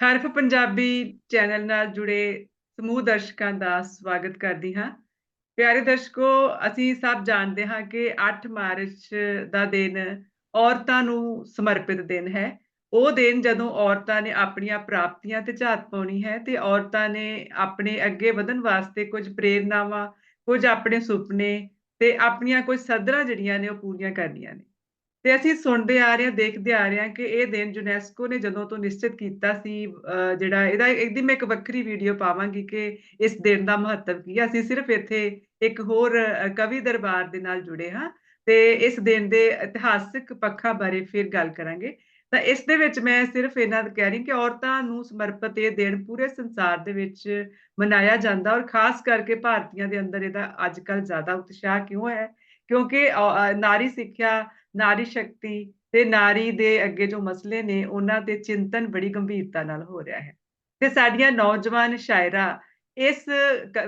ਹਰਫ Punjabi channel ਨਾਲ ਜੁੜੇ ਸਮੂਹ ਦਰਸ਼ਕਾਂ ਦਾ ਸਵਾਗਤ ਕਰਦੀ ਹਾਂ। ਪਿਆਰੇ ਦਰਸ਼ਕੋ, ਅਸੀਂ ਸਭ ਜਾਣਦੇ ਹਾਂ ਕਿ 8 ਮਾਰਚ ਦਾ ਦਿਨ ਔਰਤਾਂ ਨੂੰ ਸਮਰਪਿਤ ਦਿਨ ਹੈ। ਉਹ ਦਿਨ ਜਦੋਂ ਔਰਤਾਂ ਨੇ ਆਪਣੀਆਂ ਪ੍ਰਾਪਤੀਆਂ ਤੇ ਝਾਤ ਪਾਉਣੀ ਹੈ ਤੇ ਔਰਤਾਂ ਨੇ ਆਪਣੇ ਅੱਗੇ ਵਧਣ ਵਾਸਤੇ ਕੁਝ ਪ੍ਰੇਰਨਾਵਾਂ, ਕੁਝ ਆਪਣੇ ਸੁਪਨੇ ਤੇ ਆਪਣੀਆਂ ਕੁਝ ਸਦਰਾਂ ਜਿਹੜੀਆਂ ਨੇ ਉਹ ਪੂਰੀਆਂ ਕਰਨੀਆਂ ਨੇ। ਤੇ ਅਸੀਂ ਸੁਣਦੇ ਆ ਰਹੇ ਹਾਂ ਦੇਖਦੇ ਆ ਰਹੇ ਹਾਂ ਕਿ ਇਹ ਦਿਨ ਯੂਨੈਸਕੋ ਨੇ ਜਦੋਂ ਤੋਂ ਨਿਸ਼ਚਿਤ ਕੀਤਾ ਸੀ ਜਿਹੜਾ ਇਹਦਾ ਇਹਦੀ ਮੈਂ ਇੱਕ ਵੱਖਰੀ ਵੀਡੀਓ ਪਾਵਾਂਗੀ ਕਿ ਇਸ ਦਿਨ ਦਾ ਮਹੱਤਵ ਕੀ ਹੈ। ਅਸੀਂ ਸਿਰਫ ਇੱਥੇ ਇੱਕ ਹੋਰ ਕਵੀ ਦਰਬਾਰ ਦੇ ਨਾਲ ਜੁੜੇ ਹਾਂ ਤੇ ਇਸ ਦਿਨ ਦੇ ਇਤਿਹਾਸਿਕ ਪੱਖਾਂ ਬਾਰੇ ਫਿਰ ਗੱਲ ਕਰਾਂਗੇ। ਤਾਂ ਇਸ ਦੇ ਵਿੱਚ ਮੈਂ ਸਿਰਫ ਇਹਨਾਂ ਕਹਿ ਰਹੀ ਕਿ ਔਰਤਾਂ ਨੂੰ ਸਮਰਪਿਤ ਇਹ ਦਿਨ ਪੂਰੇ ਸੰਸਾਰ ਦੇ ਵਿੱਚ ਮਨਾਇਆ ਜਾਂਦਾ ਔਰ ਖਾਸ ਕਰਕੇ ਭਾਰਤੀਆਂ ਦੇ ਅੰਦਰ ਇਹਦਾ ਅੱਜ ਕੱਲ੍ਹ ਜ਼ਿਆਦਾ ਉਤਸ਼ਾਹ ਕਿਉਂ ਹੈ? ਕਿਉਂਕਿ ਅ, ਨਾਰੀ ਸਿੱਖਿਆ ਨਾਰੀ ਸ਼ਕਤੀ ਤੇ ਨਾਰੀ ਦੇ ਅੱਗੇ ਜੋ ਮਸਲੇ ਨੇ, ਉਹਨਾਂ ਤੇ ਚਿੰਤਨ ਬੜੀ ਗੰਭੀਰਤਾ ਨਾਲ ਹੋ ਰਿਹਾ ਹੈ। ਤੇ ਸਾਡੀਆਂ ਨੌਜਵਾਨ ਸ਼ਾਇਰਾ ਇਸ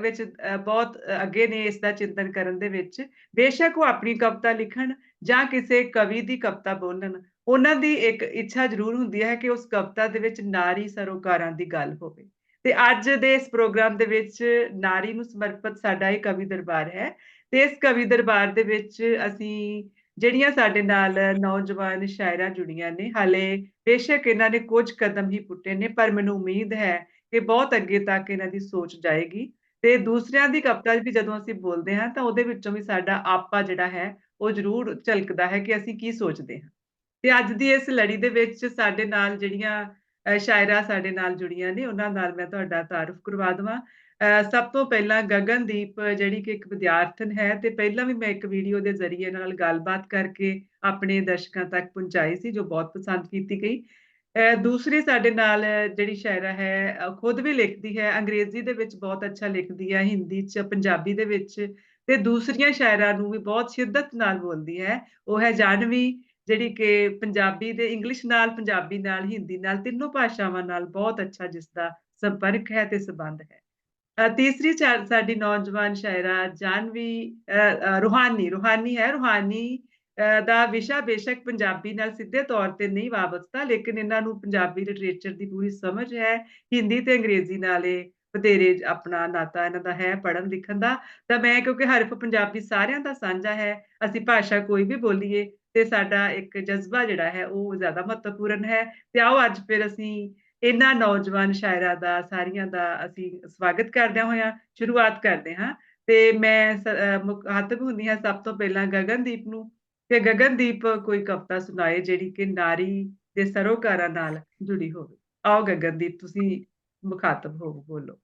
ਵਿੱਚ ਬਹੁਤ ਅੱਗੇ ਨੇ ਇਸ ਦਾ ਚਿੰਤਨ ਕਰਨ ਦੇ ਵਿੱਚ। ਬੇਸ਼ੱਕ ਉਹ ਆਪਣੀ ਕਵਿਤਾ ਲਿਖਣ ਜਾਂ ਕਿਸੇ ਕਵੀ ਦੀ ਕਵਿਤਾ ਬੋਲਣ, ਉਹਨਾਂ ਦੀ ਇੱਕ ਇੱਛਾ ਜ਼ਰੂਰ ਹੁੰਦੀ ਹੈ ਕਿ ਉਸ ਕਵਿਤਾ ਦੇ ਵਿੱਚ ਨਾਰੀ ਸਰੋਕਾਰਾਂ ਦੀ ਗੱਲ ਹੋਵੇ। ਤੇ ਅੱਜ ਦੇ ਇਸ ਪ੍ਰੋਗਰਾਮ ਦੇ ਵਿੱਚ ਨਾਰੀ ਨੂੰ ਸਮਰਪਿਤ ਸਾਡਾ ਇਹ ਕਵੀ ਦਰਬਾਰ ਹੈ। ਤੇ ਇਸ ਕਵੀ ਦਰਬਾਰ ਦੇ ਵਿੱਚ ਅਸੀਂ ਜਿਹੜੀਆਂ ਸਾਡੇ ਨਾਲ ਨੌਜਵਾਨ ਸ਼ਾਇਰਾਂ ਜੁੜੀਆਂ ਨੇ ਹਾਲੇ ਬੇਸ਼ੱਕ ਇਹਨਾਂ ਨੇ ਕੁਝ ਕਦਮ ਹੀ ਪੁੱਟੇ ਨੇ ਪਰ ਮੈਨੂੰ ਉਮੀਦ ਹੈ ਕਿ ਬਹੁਤ ਅੱਗੇ ਤੱਕ ਇਹਨਾਂ ਦੀ ਸੋਚ ਜਾਏਗੀ। ਤੇ ਦੂਸਰਿਆਂ ਦੀ ਕਵਿਤਾ ਵੀ ਜਦੋਂ ਅਸੀਂ ਬੋਲਦੇ ਹਾਂ ਤਾਂ ਉਹਦੇ ਵਿੱਚੋਂ ਵੀ ਸਾਡਾ ਆਪਾ ਜਿਹੜਾ ਹੈ ਉਹ ਜ਼ਰੂਰ ਝਲਕਦਾ ਹੈ ਕਿ ਅਸੀਂ ਕੀ ਸੋਚਦੇ ਹਾਂ। ਤੇ ਅੱਜ ਦੀ ਇਸ ਲੜੀ ਦੇ ਵਿੱਚ ਸਾਡੇ ਨਾਲ ਜਿਹੜੀਆਂ ਅ, ਸ਼ਾਇਰਾ ਸਾਡੇ ਨਾਲ ਜੁੜੀਆਂ ਨੇ ਉਹਨਾਂ ਨਾਲ ਮੈਂ ਤੁਹਾਡਾ ਤਾਰਫ ਕਰਵਾ ਦਵਾਂ। ਸਭ ਤੋਂ ਪਹਿਲਾਂ ਗਗਨਦੀਪ ਜਿਹੜੀ ਕਿ ਇੱਕ ਵਿਦਿਆਰਥਣ ਹੈ ਤੇ ਪਹਿਲਾਂ ਵੀ ਮੈਂ ਇੱਕ ਵੀਡੀਓ ਦੇ ਜ਼ਰੀਏ ਨਾਲ ਗੱਲਬਾਤ ਕਰਕੇ ਆਪਣੇ ਦਰਸ਼ਕਾਂ ਤੱਕ ਪਹੁੰਚਾਈ ਸੀ ਜੋ ਬਹੁਤ ਪਸੰਦ ਕੀਤੀ ਗਈ। ਅ, ਦੂਸਰੀ ਸਾਡੇ ਨਾਲ ਜਿਹੜੀ ਸ਼ਾਇਰਾ ਹੈ ਖੁਦ ਵੀ ਲਿਖਦੀ ਹੈ ਅੰਗਰੇਜ਼ੀ ਦੇ ਵਿੱਚ ਬਹੁਤ ਅੱਛਾ ਲਿਖਦੀ ਹੈ ਹਿੰਦੀ ਚ ਪੰਜਾਬੀ ਦੇ ਵਿੱਚ ਤੇ ਦੂਸਰੀਆਂ ਸ਼ਾਇਰਾਂ ਨੂੰ ਵੀ ਬਹੁਤ ਸ਼ਿੱਦਤ ਨਾਲ ਬੋਲਦੀ ਹੈ। ਉਹ ਹੈ ਜਾਨਵੀ ਜਿਹੜੀ ਕਿ ਪੰਜਾਬੀ ਦੇ ਇੰਗਲਿਸ਼ ਨਾਲ ਪੰਜਾਬੀ ਨਾਲ ਹਿੰਦੀ ਨਾਲ ਤਿੰਨੋਂ ਭਾਸ਼ਾਵਾਂ ਨਾਲ ਬਹੁਤ ਅੱਛਾ ਜਿਸ ਦਾ ਸੰਪਰਕ ਹੈ ਤੇ ਸੰਬੰਧ ਹੈ। ਤੀਸਰੀ ਸਾਡੀ ਨੌਜਵਾਨ ਸ਼ਾਇਰਾ ਜਾਨਵੀ ਅ, ਅ, ਰੂਹਾਨੀ ਹੈ ਰੂਹਾਨੀ ਦਾ ਵਿਸ਼ਾ ਬੇਸ਼ੱਕ ਪੰਜਾਬੀ ਨਾਲ ਸਿੱਧੇ ਤੌਰ ਤੇ ਨਹੀਂ ਵਾਬਸਤਾ ਲੇਕਿਨ ਇਹਨਾਂ ਨੂੰ ਪੰਜਾਬੀ ਲਿਟਰੇਚਰ ਦੀ ਪੂਰੀ ਸਮਝ ਹੈ ਹਿੰਦੀ ਤੇ ਅੰਗਰੇਜ਼ੀ ਨਾਲ ਇਹ ਬਥੇਰੇ ਆਪਣਾ ਨਾਤਾ ਇਹਨਾਂ ਦਾ ਹੈ ਪੜ੍ਹਨ ਲਿਖਣ ਦਾ। ਤਾਂ ਮੈਂ ਕਿਉਂਕਿ ਹਰਫ ਪੰਜਾਬੀ ਸਾਰਿਆਂ ਦਾ ਸਾਂਝਾ ਹੈ ਅਸੀਂ ਭਾਸ਼ਾ ਕੋਈ ਵੀ ਬੋਲੀਏ ਤੇ ਸਾਡਾ ਇੱਕ ਜਜ਼ਬਾ ਜਿਹੜਾ ਹੈ ਉਹ ਜ਼ਿਆਦਾ ਮਹੱਤਵਪੂਰਨ ਹੈ। ਤੇ ਆਓ ਅੱਜ ਫਿਰ ਅਸੀਂ ਇਹਨਾਂ ਨੌਜਵਾਨ ਸ਼ਾਇਰਾਂ ਦਾ, ਸਾਰੀਆਂ ਦਾ ਅਸੀਂ ਸਵਾਗਤ ਕਰਦਿਆਂ ਹੋਇਆਂ ਸ਼ੁਰੂਆਤ ਕਰਦੇ ਹਾਂ। ਤੇ ਮੈਂ ਸ- ਹੁੰਦੀ ਹਾਂ ਸਭ ਤੋਂ ਪਹਿਲਾਂ ਗਗਨਦੀਪ ਨੂੰ। ਤੇ ਗਗਨਦੀਪ ਕੋਈ ਕਵਿਤਾ ਸੁਣਾਏ ਜਿਹੜੀ ਕਿ ਨਾਰੀ ਦੇ ਸਰੋਕਾਰਾਂ ਨਾਲ ਜੁੜੀ ਹੋਵੇ? ਆਓ ਗਗਨਦੀਪ, ਤੁਸੀਂ ਮੁਖਾਤਬ ਹੋ, ਬੋਲੋ।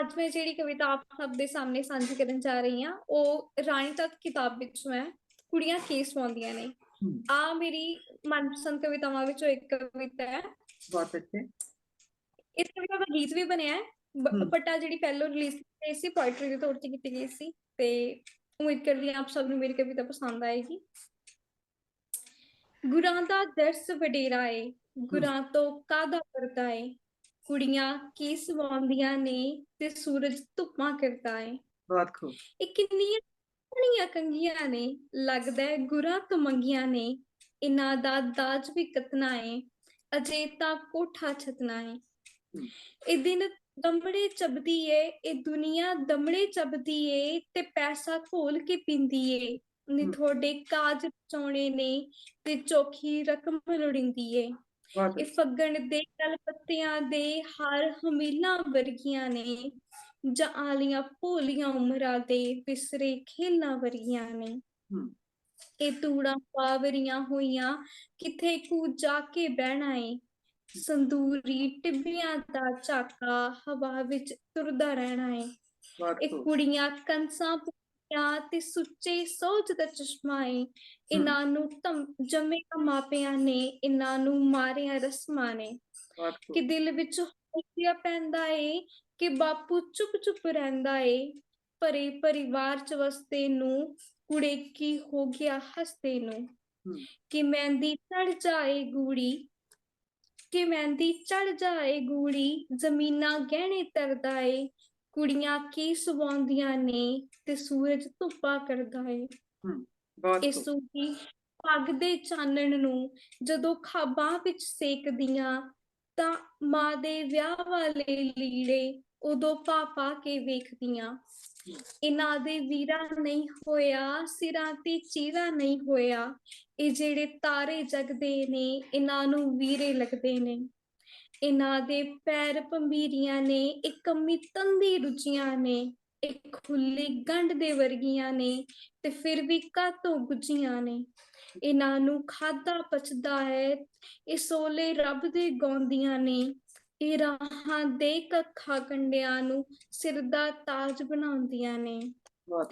ਅੱਜ ਮੈਂ ਜਿਹੜੀ ਕਵਿਤਾ ਆਪ ਸਭ ਦੇ ਸਾਹਮਣੇ ਸਾਂਝੀ ਕਰਨ ਜਾ ਰਹੀ ਹਾਂ, ਉਹ ਰਾਣੀ ਤੱਤ ਕਿਤਾਬ ਵਿੱਚੋਂ ਹੈ ਕੁੜੀਆਂ ਕੀ ਸਵਾਉਂਦੀਆਂ ਨੇ। ਹਮ, ਆ ਮੇਰੀ ਮਨਪਸੰਦ ਕਵਿਤਾਵਾਂ ਵਿੱਚੋਂ ਇੱਕ ਕਵਿਤਾ ਹੈ ਬਹੁਤ ਅੱਛੇ ਇਸ ਕਵਿਤਾ ਦਾ ਗੀਤ ਵੀ ਬਣਿਆ ਹੈ ਬ- ਹਮ। ਬਟ ਆ ਜਿਹੜੀ ਪਹਿਲੋਂ ਰਿਲੀਜ਼ ਕੀਤੀ ਗਈ ਸੀ ਪੋਇਟਰੀ ਦੇ ਤੌਰ ਤੇ ਕੀਤੀ ਗਈ ਸੀ ਤੇ ਉਮੀਦ ਕਰਦੀ ਹਾਂ ਆਪ ਸਭ ਨੂੰ ਮੇਰੀ ਕਵਿਤਾ ਪਸੰਦ ਆਏਗੀ ਗੁਰਾਂ ਦਾ ਦਰਸ ਵਡੇਰਾ ਏ ਗੁਰਾਂ ਤੋਂ ਕਾਦਾ ਕਰਦਾ ਏ ਕੁੜੀਆਂ ਕੀ ਸਵਾਉਂਦੀਆਂ ਨੇ ਤੇ ਸੂਰਜ ਧੁੱਪਾਂ ਕਰਦਾ ਏ ਬਹੁਤ ਖੂਬ ਇਹ ਕਿੰਨੀਆਂ ਸੋਹਣੀਆਂ ਕੰਗੀਆਂ ਨੇ? ਲੱਗਦਾ ਗੁਰਾਂ ਤੋਂ ਮੰਗੀਆਂ ਨੇ। ਇਹਨਾਂ ਦਾ ਦਾਜ ਵੀ ਕਤਨਾ ਏ ਅਜੇ ਤਾਂ ਕੋਠਾ ਛਤਨਾ ਏ। ਇਹ ਦਿਨ ਦਮੜੇ ਚਬਦੀ ਏ ਇਹ ਦੁਨੀਆ ਦਮੜੇ ਚਬਦੀ ਏ ਤੇ ਪੈਸਾ ਘੋਲ ਕੇ ਪੀਂਦੀ ਏ। ਨੀ। ਤੁਹਾਡੇ ਕਾਜ ਰਚਾਉਣੇ ਨੇ ਤੇ ਚੋਖੀ ਰਕਮ ਲੋੜੀਂਦੀ ਏ। ਇਹ ਫੱਗਣ ਦੇ ਕਲ ਪੱਤਿਆਂ ਦੇ ਹਾਰ ਹਮੀਲਾਂ ਵਰਗੀਆਂ ਨੇ। ਜਾਂ ਆਲੀਆਂ ਭੋਲੀਆਂ ਉਮਰਾਂ ਦੇ ਵਿਸਰੇ ਖੇਲਾਂ ਵਰਗੀਆਂ ਨੇ। ਇਹ ਤੂੜਾਂ ਪਾਵਰੀਆਂ ਹੋਈਆਂ ਕਿਥੇ ਕੂ ਜਾ ਕੇ ਬਹਿਣਾ ਏ? ਸੰਦੂਰੀ ਟਿੱਬਿਆਂ ਦਾ ਝਾਕਾ ਹਵਾ ਵਿੱਚ ਤੁਰਦਾ ਰਹਿਣਾ ਏ। ਇਹ ਕੁੜੀਆਂ ਕੰਸਾਂ ਪੁੱਤਿਆਂ ਤੇ ਸੁੱਚੇ ਸੋਚ ਦਾ ਚਸ਼ਮਾ ਏ। ਇਹਨਾਂ ਨੂੰ ਜੰਮਿਆ ਮਾਪਿਆਂ ਨੇ ਇਹਨਾਂ ਨੂੰ ਮਾਰਿਆ ਰਸਮਾਂ ਨੇ। ਕਿ ਦਿਲ ਵਿੱਚ ਹੋਸ਼ਿਆ ਪੈਂਦਾ ਏ ਕਿ ਬਾਪੂ ਚੁੱਪ ਚੁੱਪ ਰਹਿੰਦਾ ਏ ਭਰੇ ਪਰਿਵਾਰ ਚ ਵਸਦੇ ਨੂੰ ਕੁੜੇ ਕੀ ਹੋ ਗਿਆ ਹੱਸਦੇ ਨੂੰ। ਕਿ ਮਹਿੰਦੀ ਚੜ ਜਾਏ ਗੂੜੀ ਕਿ ਮਹਿੰਦੀ ਚੜ ਜਾਏ ਗੂੜੀ ਜ਼ਮੀਨਾਂ ਗਹਿਣੇ ਤਰਦਾ ਏ ਕੁੜੀਆਂ ਕੀ ਸਵਾਉਂਦੀਆਂ ਨੇ ਤੇ ਸੂਰਜ ਧੁੱਪਾ ਕਰਦਾ ਏ। ਬਹੁਤ ਪੱਗ ਦੇ ਚਾਨਣ ਨੂੰ ਜਦੋਂ ਖਾਬਾਂ ਵਿੱਚ ਸੇਕਦੀਆਂ ਤਾਂ ਮਾਂ ਦੇ ਵਿਆਹ ਵਾਲੇ ਲੀੜੇ ਉਦੋਂ ਪਾ ਪਾ ਕੇ ਵੇਖਦੀਆਂ, ਇਹਨਾਂ ਦੇ ਵੀਰਾ ਨਹੀਂ ਹੋਇਆ, ਸਿਰਾਂ ਤੇ ਚੀਰਾ ਨਹੀਂ ਹੋਇਆ, ਇਹ ਜਿਹੜੇ ਤਾਰੇ ਜਗਦੇ ਨੇ, ਇਹਨਾਂ ਨੂੰ ਵੀਰੇ ਲੱਗਦੇ ਨੇ। ਇਹਨਾਂ ਦੇ ਪੈਰ ਪੰਬੀਰੀਆਂ ਨੇ, ਇੱਕ ਕੰਮੀ ਤੰਦੀ ਰੁਚੀਆਂ ਨੇ, ਇੱਕ ਖੁੱਲੀ ਗੰਢ ਦੇ ਵਰਗੀਆਂ ਨੇ ਤੇ ਫਿਰ ਵੀ ਕਾਤੋਂ ਗੁੱਝੀਆਂ ਨੇ। ਇਹਨਾਂ ਨੂੰ ਖਾਦਾ ਪਚਦਾ ਹੈ, ਇਹ ਸੋਲੇ ਰੱਬ ਦੇ ਗਾਉਂਦੀਆਂ ਨੇ ਇਹ ਰਾਹਾਂ ਦੇ ਕੱਖਾਂ ਕੰਡਿਆਂ ਨੂੰ ਸਿਰ ਦਾ ਤਾਜ ਬਣਾਉਂਦੀਆਂ ਨੇ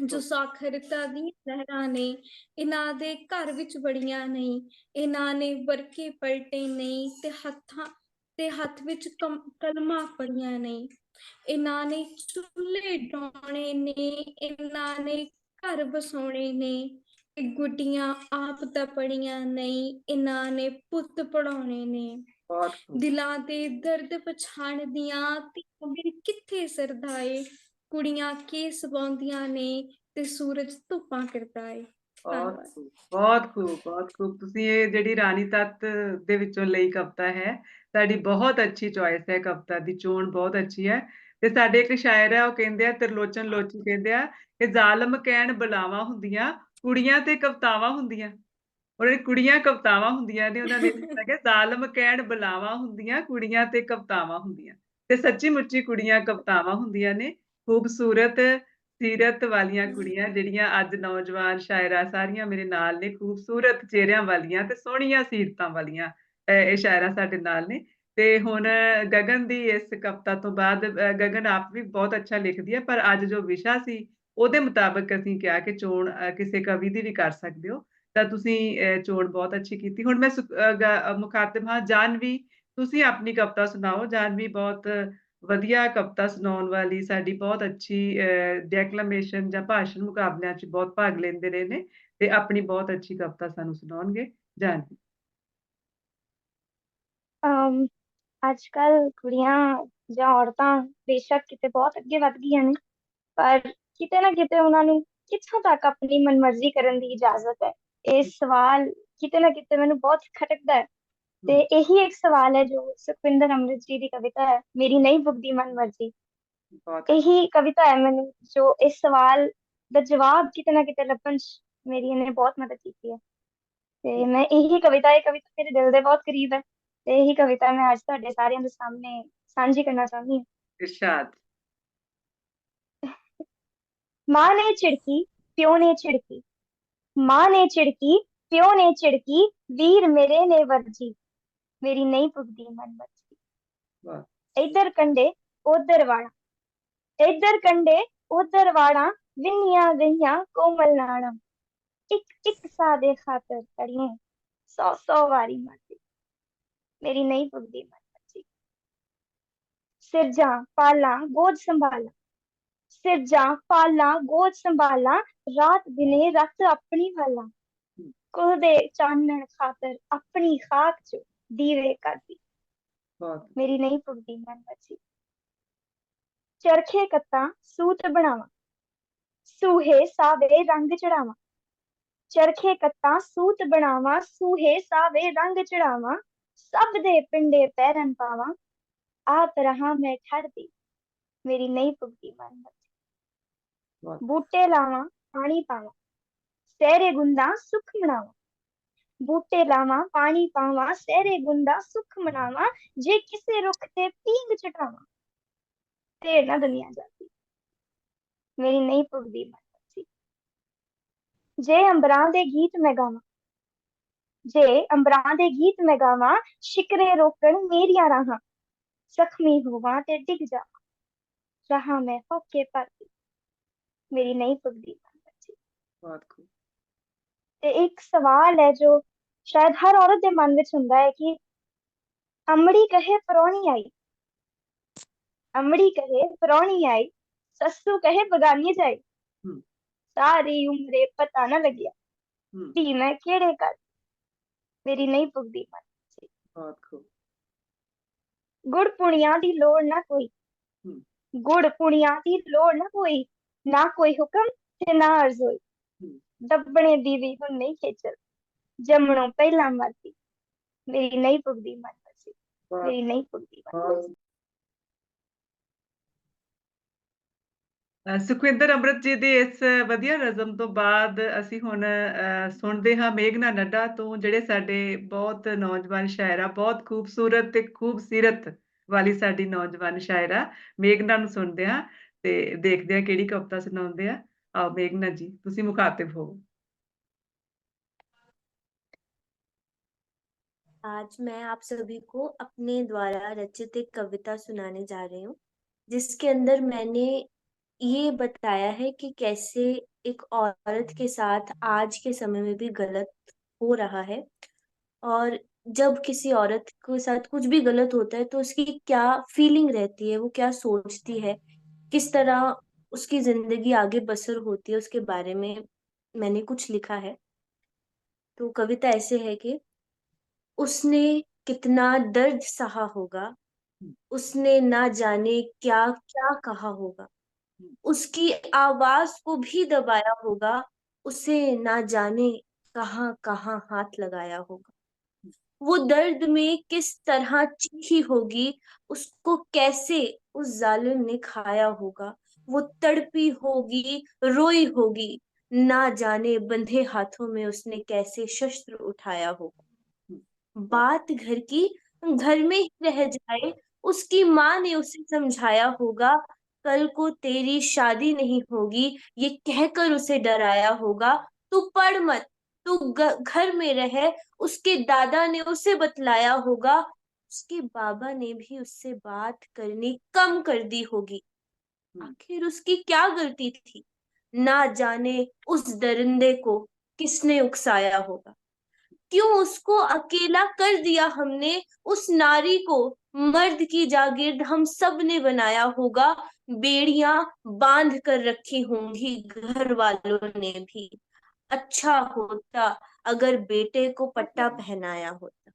ਜੋ ਸਾਖਰਤਾ ਦੀਆਂ ਲਹਿਰਾਂ ਨੇ ਇਹਨਾਂ ਦੇ ਘਰ ਵਿੱਚ ਬੜੀਆਂ ਨਹੀਂ ਇਹਨਾਂ ਨੇ ਵਰਕੇ ਪਲਟੇ ਨਹੀਂ ਤੇ ਹੱਥਾਂ ਤੇ ਹੱਥ ਵਿੱਚ ਕਲਮਾਂ ਪੜੀਆਂ ਨਹੀਂ ਇਹਨਾਂ ਨੇ ਚੁੱਲ੍ਹੇ ਡਾਉਣੇ ਨੇ ਇਹਨਾਂ ਨੇ ਘਰ ਵਸਾਉਣੇ ਨੇ ਗੁੱਡੀਆਂ ਆਪ ਤਾਂ ਪੜੀਆਂ ਨਹੀਂ ਇਹਨਾਂ ਨੇ ਪੁੱਤ ਪੜਾਉਣੇ ਨੇ। ਦਿਲਾਂ ਦੇ ਦਰਦ ਪਛਾਣਦੀਆਂ ਧੀਆਂ ਵੀ ਕਿੱਥੇ ਸਰਦਾਏ? ਕੁੜੀਆਂ ਕੇਸ ਵਾਉਂਦੀਆਂ ਨੇ ਤੇ ਸੂਰਜ ਧੁੱਪਾਂ ਕਰਦਾ ਏ। ਬਹੁਤ। ਖੂਬ ਬਹੁਤ ਖੂਬ ਬਹੁਤ ਖੂਬ। ਤੁਸੀਂ ਇਹ ਜਿਹੜੀ ਰਾਣੀ ਤੱਤ ਦੇ ਵਿੱਚੋਂ ਲਈ ਕਵਿਤਾ ਹੈ ਤੁਹਾਡੀ ਬਹੁਤ ਅੱਛੀ ਚੋਇਸ ਹੈ ਕਵਿਤਾ ਦੀ ਚੋਣ ਬਹੁਤ ਅੱਛੀ ਹੈ। ਤੇ ਸਾਡੇ ਇੱਕ ਸ਼ਾਇਰ ਹੈ ਉਹ ਕਹਿੰਦੇ ਆ ਤਿਰਲੋਚਨ ਲੋਚੀ ਕਹਿੰਦੇ ਆ ਕਿ ਜ਼ਾਲਮ ਕਹਿਣ ਬਲਾਵਾਂ ਹੁੰਦੀਆਂ ਕੁੜੀਆਂ ਤੇ ਕਵਤਾਵਾਂ ਹੁੰਦੀਆਂ। ਔਰ ਇਹ ਕੁੜੀਆਂ ਕਵਤਾਵਾਂ ਹੁੰਦੀਆਂ ਨੇ ਉਹਨਾਂ ਨੇ ਲਿਖਿਆ ਕਿ ਜ਼ਾਲਮ ਕਹਿਣ ਬਲਾਵਾਂ ਹੁੰਦੀਆਂ ਕੁੜੀਆਂ ਤੇ ਕਵਤਾਵਾਂ ਹੁੰਦੀਆਂ। ਤੇ ਸੱਚੀ ਮੁੱਚੀ ਕੁੜੀਆਂ ਕਵਤਾਵਾਂ ਹੁੰਦੀਆਂ ਨੇ ਖੂਬਸੂਰਤ ਸੀਰਤ ਵਾਲੀਆਂ ਕੁੜੀਆਂ ਜਿਹੜੀਆਂ ਅੱਜ ਨੌਜਵਾਨ ਸ਼ਾਇਰਾ ਸਾਰੀਆਂ ਮੇਰੇ ਨਾਲ ਨੇ ਖੂਬਸੂਰਤ ਚਿਹਰਿਆਂ ਵਾਲੀਆਂ ਤੇ ਸੋਹਣੀਆਂ ਸੀਰਤਾਂ ਵਾਲੀਆਂ ਇਹ ਸ਼ਾਇਰਾ ਸਾਡੇ ਨਾਲ ਨੇ। ਤੇ ਹੁਣ ਗਗਨ ਦੀ ਇਸ ਕਵਿਤਾ ਤੋਂ ਬਾਅਦ ਗਗਨ ਆਪ ਵੀ ਬਹੁਤ ਅੱਛਾ ਲਿਖਦੀ ਹੈ ਪਰ ਅੱਜ ਜੋ ਵਿਸ਼ਾ ਸੀ ਉਹਦੇ ਮੁਤਾਬਕ ਅਸੀਂ ਕਿਹਾ ਕਿ ਚੋਣ ਕਿਸੇ ਕਵੀ ਦੀ ਵੀ ਕਰ ਸਕਦੇ ਹੋ। ਤਾਂ ਤੁਸੀਂ ਚੋਣ ਬਹੁਤ ਅੱਛੀ ਕੀਤੀ। ਹੁਣ ਮੈਂ ਸੁ- ਹਾਂ। ਜਾਨਵੀ ਤੁਸੀਂ ਆਪਣੀ ਕਵਿਤਾ ਸੁਣਾਓ। ਜਾਨਵੀ ਬਹੁਤ ਵਧੀਆ ਕਵਿਤਾ ਸੁਣਾਉਣ ਵਾਲੀ, ਸਾਡੀ ਬਹੁਤ ਅੱਛੀ ਡੈਕਲੇਮੇਸ਼ਨ ਜਾਂ ਭਾਸ਼ਣ ਮੁਕਾਬਲਿਆਂ 'ਚ ਬਹੁਤ ਭਾਗ ਲੈਂਦੇ ਰਹੇ ਨੇ ਤੇ ਆਪਣੀ ਬਹੁਤ ਅੱਛੀ ਕਵਿਤਾ ਸਾਨੂੰ ਸੁਣਾਉਣਗੇ। ਜਾਨਵੀ ਅਮ ਅੱਜ ਕੱਲ ਕੁੜੀਆਂ ਜਾਂ ਔਰਤਾਂ ਬੇਸ਼ੱਕ ਕਿਤੇ ਬਹੁਤ ਅੱਗੇ ਵੱਧ ਗਈਆਂ ਨੇ, ਪਰ ਕਿਤੇ ਨਾ ਕਿਤੇ ਉਹਨਾਂ ਨੂੰ ਕਿੱਥੋਂ ਤੱਕ ਆਪਣੀ ਮਨਮਰਜ਼ੀ ਕਰਨ ਦੀ ਇਜਾਜ਼ਤ ਹੈ? ਇਹ ਸਵਾਲ ਕਿਤੇ ਨਾ ਕਿਤੇ ਮੈਨੂੰ ਬਹੁਤ ਖਟਕਦਾ ਹੈ। ਤੇ ਇਹੀ ਇੱਕ ਸਵਾਲ ਹੈ ਜੋ ਸੁਖਵਿੰਦਰ ਅੰਮ੍ਰਿਤ ਜੀ ਦੀ ਕਵਿਤਾ ਹੈ ਮੇਰੀ ਨਹੀਂ ਪੁੱਗਦੀ ਮਨਮਰਜ਼ੀ ਬਹੁਤ ਇਹੀ ਕਵਿਤਾ ਹੈ ਮੈਨੂੰ ਜੋ ਇਸ ਸਵਾਲ ਦਾ ਜਵਾਬ ਕਿਤੇ ਨਾ ਕਿਤੇ ਲੱਭਣ 'ਚ ਮੇਰੀ ਇਹਨੇ ਬਹੁਤ ਮਦਦ ਕੀਤੀ ਹੈ। ਤੇ ਮੈਂ ਇਹੀ ਕਵਿਤਾ ਇਹ ਕਵਿਤਾ ਮੇਰੇ ਦਿਲ ਦੇ ਬਹੁਤ ਕਰੀਬ ਹੈ। ਤੇ ਇਹੀ ਕਵਿਤਾ ਮੈਂ ਅੱਜ ਤੁਹਾਡੇ ਸਾਰਿਆਂ ਦੇ ਸਾਹਮਣੇ ਸਾਂਝੀ ਕਰਨਾ ਚਾਹੁੰਦੀ ਹਾਂ। ਇਰਸ਼ਾਦ। ਮਾਂ ਨੇ ਝਿੜਕੀ ਪਿਓ ਨੇ ਝਿੜਕੀ ਮਾਂ ਨੇ ਝਿੜਕੀ ਪਿਓ ਨੇ ਝਿੜਕੀ ਵੀਰ ਮੇਰੇ ਨੇ ਵਰਜੀ। ਮੇਰੀ ਨਹੀਂ ਪੁੱਗਦੀ ਮਨਮਰਜ਼ੀ ਵਾਹ। ਇੱਧਰ ਕੰਡੇ ਉਧਰ ਵਾੜਾ ਇੱਧਰ ਕੰਡੇ ਉਧਰ ਵਾੜਾ ਵਿੰਨੀਆਂ ਗਈਆਂ ਕੋਮਲ ਨਾੜਾਂ। ਇੱਕ ਇੱਕ ਸਾਦੇ ਖਾਤਰ ਤੜੀਏ ਸੌ ਸੌ ਵਾਰੀ ਮਰਦੀ। ਮੇਰੀ ਨਹੀਂ ਪੁੱਗਦੀ ਮਨਮਰਜ਼ੀ ਸਿਰਜਾਂ ਪਾਲਾਂ ਗੋਦ ਸੰਭਾਲਾਂ। ਸਿਰਜਾਂ ਪਾਲਾਂ ਗੋਦ ਸੰਭਾਲਾਂ ਰਾਤ ਦਿਨੇ ਰੱਤ ਆਪਣੀ ਵਾਲਾਂ। ਕੁਲ ਦੇ ਚਾਨਣ ਖਾਤਰ ਆਪਣੀ ਖਾਕ ਚ ਦੀਵੇ ਕਰਦੀ। ਬਹੁਤ ਮੇਰੀ ਨਹੀਂ ਪੁੱਗਦੀ ਮਨਮਰਜ਼ੀ ਚਰਖੇ ਕੱਤਾਂ ਸੂਤ ਬਣਾਵਾਂ। ਸੂਹੇ ਸਾਵੇ ਰੰਗ ਚੜਾਵਾਂ। ਚਰਖੇ ਕੱਤਾਂ ਸੂਤ ਬਣਾਵਾਂ ਸੂਹੇ ਸਾਵੇ ਰੰਗ ਚੜਾਵਾਂ। ਸਭ ਦੇ ਪਿੰਡੇ ਪੈਰਨ ਪਾਵਾਂ। ਆ ਤਰ੍ਹਾਂ ਮੈਂ ਠਰਦੀ। ਮੇਰੀ ਨਹੀਂ ਪੁੱਗਦੀ ਮਨਮਰਜ਼ੀ ਬਹੁਤ ਬੂਟੇ ਲਾਵਾਂ ਪਾਣੀ ਪਾਵਾਂ ਸਹਿਰੇ ਗੁੰਦਾ ਸੁੱਖ ਮਨਾਵਾਂ ਬੂਟੇ ਲਾਵਾਂ ਪਾਣੀ ਪਾਵਾਂ ਸਹਿਰੇ ਗੁੰਦਾ ਸੁੱਖ ਮਨਾਵਾਂ ਜੇ ਕਿਸੇ ਰੁੱਖ ਤੇ ਪੀਂਗ ਚਟਾਵਾਂ ਤੇ ਨਾ ਦੁਨੀਆ ਜਾਂਦੀ ਮੇਰੀ ਨਹੀਂ ਪੁੱਗਦੀ ਮਨਮਰਜ਼ੀ ਜੇ ਅੰਬਰਾਂ ਦੇ ਗੀਤ ਮੈਂ ਗਾਵਾਂ ਜੇ ਅੰਬਰਾਂ ਦੇ ਗੀਤ ਮੈਂ ਗਾਵਾਂ ਸ਼ਿਕਰੇ ਰੋਕਣ ਮੇਰੀਆਂ ਰਾਹਾਂ ਜ਼ਖਮੀ ਹੋਵਾਂ ਤੇ ਡਿੱਗ ਜਾਵਾਂ ਰਹਾਂ ਮੈਂ ਹੋਕੇ ਪਰਦੀ ਮੇਰੀ ਨਹੀਂ ਪੁੱਗਦੀ ਮਨਮਰਜ਼ੀ ਬਹੁਤ ਖੂਬ ਤੇ ਇੱਕ ਸਵਾਲ ਹੈ ਜੋ ਸ਼ਾਇਦ ਹਰ ਔਰਤ ਦੇ ਮਨ ਵਿੱਚ ਹੁੰਦਾ ਹੈ ਕਿ ਅਮੜੀ ਕਹੇ ਪਰੌਣੀ ਆਈ ਅਮੜੀ ਕਹੇ ਪਰੌਣੀ ਆਈ ਸੱਸੂ ਕਹੇ ਬਗਾਨੀ ਜਾਈ ਹਮ। ਸਾਰੀ ਉਮਰੇ ਪਤਾ ਨਾ ਲੱਗਿਆ ਹਮ, ਧੀ ਮੈਂ ਕਿਹੜੇ ਘਰ ਮੇਰੀ ਨਹੀਂ ਪੁੱਗਦੀ ਮਨ ਬਹੁਤ ਖੂਬ ਗੁੜ ਪੁਣੀਆਂ ਦੀ ਲੋੜ ਨਾ ਕੋਈ ਹਮ। ਗੁੜ ਪੁਣੀਆਂ ਦੀ ਲੋੜ ਨਾ ਕੋਈ ਨਾ ਕੋਈ ਹੁਕਮ ਤੇ ਨਾ ਅਰਜ਼ੋਈ ਹਮ। ਦੱਬਣੇ ਦੀ ਵੀ ਹੁਣ ਨਹੀਂ ਖੇਚਲ। ਜੰਮਣੋਂ ਪਹਿਲਾਂ ਮਰਦੀ। ਮੇਰੀ ਨਹੀਂ ਪੁੱਗਦੀ ਮਨ ਮਰਜ਼ੀ ਮੇਰੀ ਨਹੀਂ ਪੁੱਗਦੀ ਮਨ ਸੁਖਵਿੰਦਰ ਅੰਮ੍ਰਿਤ ਜੀ ਦੇ ਇਸ ਵਧੀਆ ਨਜ਼ਮ ਤੋਂ ਬਾਅਦ ਅਸੀਂ ਹੁਣ ਸੁਣਦੇ ਹਾਂ ਮੇਘਨਾ ਨੱਡਾ ਤੋਂ ਜਿਹੜੇ ਸਾਡੇ ਬਹੁਤ ਨੌਜਵਾਨ ਸ਼ਾਇਰਾ ਬਹੁਤ ਖੂਬਸੂਰਤ ਤੇ ਖੂਬਸੀਰਤ ਵਾਲੀ ਸਾਡੀ ਨੌਜਵਾਨ ਸ਼ਾਇਰਾ ਮੇਘਨਾ ਨੂੰ ਸੁਣਦੇ ਹਾਂ ਤੇ ਦੇਖਦੇ ਹਾਂ ਕਿਹੜੀ ਕਵਿਤਾ ਸੁਣਾਉਂਦੇ ਆ। ਆਓ ਮੇਘਨਾ ਜੀ ਤੁਸੀਂ ਮੁਖਾਤਿਬ ਹੋ आज मैं आप सभी को अपने द्वारा रचित एक कविता सुनाने जा रही हूँ जिसके अंदर मैंने ये बताया है कि कैसे एक औरत के साथ आज के समय में भी गलत हो रहा है और जब किसी औरत के साथ कुछ भी गलत होता है तो उसकी क्या फीलिंग रहती है वो क्या सोचती है किस तरह उसकी ज़िंदगी आगे बसर होती है उसके बारे में मैंने कुछ लिखा है। तो कविता ऐसे है कि उसने कितना दर्द सहा होगा उसने ना जाने क्या क्या कहा होगा। उसकी आवाज़ को भी दबाया होगा उसे ना जाने कहाँ कहाँ हाथ लगाया होगा। वो दर्द में किस तरह चीखी होगी उसको कैसे उस जालिम ने खाया होगा वो तड़पी होगी, रोई होगी। ना जाने बंधे हाथों में उसने कैसे शस्त्र उठाया होगा बात घर की, घर में ही रह जाए, उसकी माँ ने उसे समझाया होगा, कल को तेरी शादी नहीं होगी, ये कहकर उसे डराया होगा, तू पढ़ मत, तू घर में रह, उसके दादा ने उसे बतलाया होगा, उसके बाबा ने भी उससे बात करनी कम कर दी होगी। आखिर उसकी क्या गलती थी? ना जाने उस दरिंदे को किसने उकसाया होगा? क्यों उसको अकेला कर दिया हमने? उस नारी को मर्द की जागीर हम सबने बनाया होगा। बेड़ियाँ बाँध कर रखी होंगी घर वालों ने भी। अच्छा होता अगर बेटे को पट्टा पहनाया होता।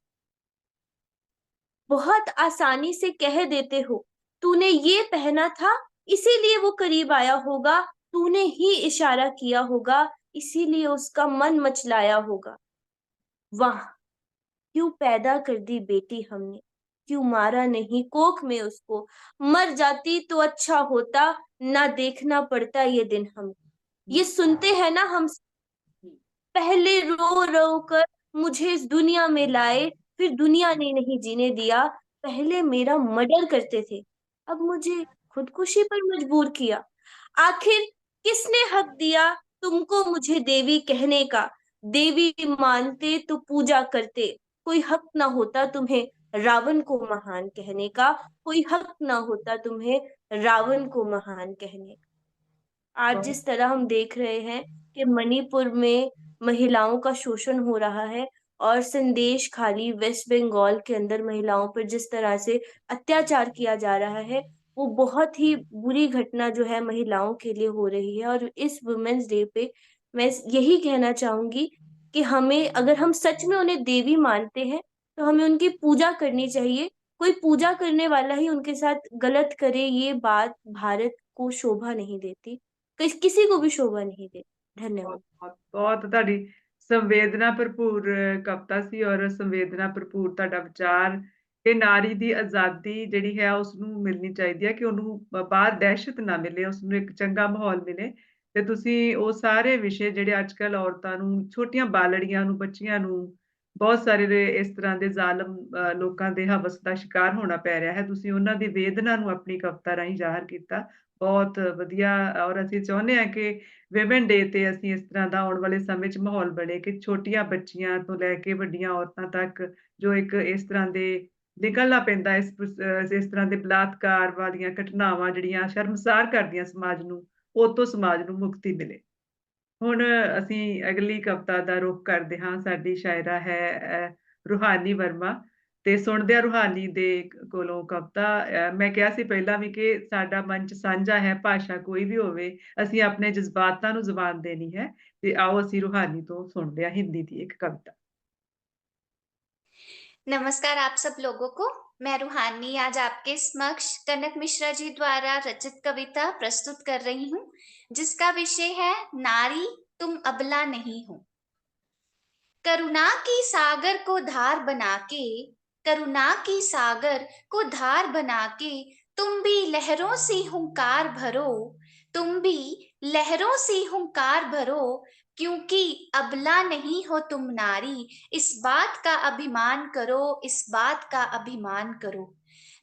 बहुत आसानी से कह देते हो, तूने ये पहना था? इसीलिए वो करीब आया होगा, तूने ही इशारा किया होगा, इसीलिए उसका मन मचलाया होगा। वाह, क्यों पैदा कर दी बेटी हमने? क्यों मारा नहीं कोख में उसको? मर जाती तो अच्छा होता, ना देखना पड़ता ये दिन हम। ये सुनते हैं ना हम पहले रो रो कर मुझे इस दुनिया में लाए, फिर दुनिया ने नहीं जीने दिया, पहले मेरा मर्डर करते थे। अब मुझे खुदकुशी पर मजबूर किया। आखिर किसने हक दिया तुमको मुझे देवी कहने का? देवी मानते तो पूजा करते। कोई हक ना होता तुम्हें रावण को महान कहने का। कोई हक ना होता तुम्हें रावण को महान कहने का। आज जिस तरह हम देख रहे हैं कि मणिपुर में महिलाओं का शोषण हो रहा है और संदेश खाली वेस्ट बंगाल के अंदर महिलाओं पर जिस तरह से अत्याचार किया जा रहा है वो बहुत ही बुरी घटना जो है महिलाओं के लिए हो रही है और इस वुमेन्स डे पे मैं यही कहना चाहूंगी कि हमें अगर हम सच में उन्हें देवी मानते हैं तो हमें उनकी पूजा करनी चाहिए कोई पूजा करने वाला ही उनके साथ गलत करे ये बात भारत को शोभा नहीं देती किस, किसी को भी शोभा नहीं देती धन्यवाद ਬਹੁਤ ਬਹੁਤ ਤੁਹਾਡੀ ਸੰਵੇਦਨਾ ਭਰਪੂਰ ਕਵਿਤਾ ਸੀ ਔਰ ਸੰਵੇਦਨਾ ਭਰਪੂਰ ਤੁਹਾਡਾ ਵਿਚਾਰ ਕਿ ਨਾਰੀ ਦੀ ਆਜ਼ਾਦੀ ਜਿਹੜੀ ਹੈ ਉਸ ਨੂੰ ਮਿਲਣੀ ਚਾਹੀਦੀ ਹੈ ਕਿ ਉਹਨੂੰ ਬਾਹਰ ਦਹਿਸ਼ਤ ਨਾ ਮਿਲੇ ਉਸ ਨੂੰ ਇੱਕ ਚੰਗਾ ਮਾਹੌਲ ਮਿਲੇ। ਤੇ ਤੁਸੀਂ ਉਹ ਸਾਰੇ ਵਿਸ਼ੇ ਜਿਹੜੇ ਅੱਜ ਕੱਲ ਔਰਤਾਂ ਨੂੰ, ਛੋਟੀਆਂ ਬਾਲੜੀਆਂ ਨੂੰ, ਬੱਚੀਆਂ ਨੂੰ, ਬਹੁਤ ਸਾਰੇ ਇਸ ਤਰ੍ਹਾਂ ਦੇ ਜ਼ਾਲਮ ਲੋਕਾਂ ਦੇ ਹਵਸ ਦਾ ਸ਼ਿਕਾਰ ਹੋਣਾ ਪੈ ਰਿਹਾ ਹੈ। ਤੁਸੀਂ ਉਹਨਾਂ ਦੀ ਵੇਦਨਾ ਨੂੰ ਆਪਣੀ ਕਵਿਤਾ ਰਾਹੀਂ ਜ਼ਾਹਰ ਕੀਤਾ। ਬਹੁਤ ਵਧੀਆ ਔਰ ਅਸੀਂ ਚਾਹੁੰਦੇ ਹਾਂ ਕਿ ਵਿਮਨ ਡੇ ਤੇ ਅਸੀਂ ਇਸ ਤਰ੍ਹਾਂ ਦਾ ਆਉਣ ਵਾਲੇ ਸਮੇਂ 'ਚ ਮਾਹੌਲ ਬਣੇ ਕਿ ਛੋਟੀਆਂ ਬੱਚੀਆਂ ਤੋਂ ਲੈ ਕੇ ਵੱਡੀਆਂ ਔਰਤਾਂ ਤੱਕ ਜੋ ਇੱਕ ਇਸ ਤਰ੍ਹਾਂ ਦੇ ਨਿਕਲਣਾ ਪੈਂਦਾ ਇਸ ਇਸ ਤਰ੍ਹਾਂ ਦੇ ਬਲਾਤਕਾਰ ਵਾਲੀਆਂ ਘਟਨਾਵਾਂ ਜਿਹੜੀਆਂ ਸ਼ਰਮਸਾਰ ਕਰਦੀਆਂ ਸਮਾਜ ਨੂੰ, ਉਹ ਸਮਾਜ ਨੂੰ ਮੁਕਤੀ ਮਿਲੇ। ਹੁਣ ਅਸੀਂ ਅਗਲੀ ਕਵਿਤਾ ਦਾ ਰੁਖ ਕਰਦੇ ਹਾਂ, ਸਾਡੀ ਸ਼ਾਇਰਾ ਹੈ ਰੂਹਾਨੀ ਵਰਮਾ। ਤੇ ਸੁਣਦੇ ਆ ਰੂਹਾਨੀ ਦੇ ਕੋਲੋਂ ਕਵਿਤਾ ਮੈਂ ਕਿਹਾ ਸੀ ਪਹਿਲਾਂ ਵੀ ਕਿ ਸਾਡਾ ਮੰਚ ਸਾਂਝਾ ਹੈ, ਭਾਸ਼ਾ ਕੋਈ ਵੀ ਹੋਵੇ, ਅਸੀਂ ਆਪਣੇ ਜਜ਼ਬਾਤਾਂ ਨੂੰ ਜ਼ੁਬਾਨ ਦੇਣੀ ਹੈ। ਤੇ ਆਓ ਅਸੀਂ ਰੂਹਾਨੀ ਤੋਂ ਸੁਣਦੇ ਆ ਹਿੰਦੀ ਦੀ ਇੱਕ ਕਵਿਤਾ। नमस्कार आप सब लोगों को। मैं रूहानी आज आपके समक्ष कनक मिश्रा जी द्वारा रचित कविता प्रस्तुत कर रही हूँ, जिसका विषय है, नारी, तुम अबला नहीं हो। करुणा की सागर को धार बना के करुणा की सागर को धार बना के तुम भी लहरों से हुंकार भरो, तुम भी लहरों से हुंकार भरो क्योंकि अबला नहीं हो तुम नारी, इस बात का अभिमान करो, इस बात का अभिमान करो।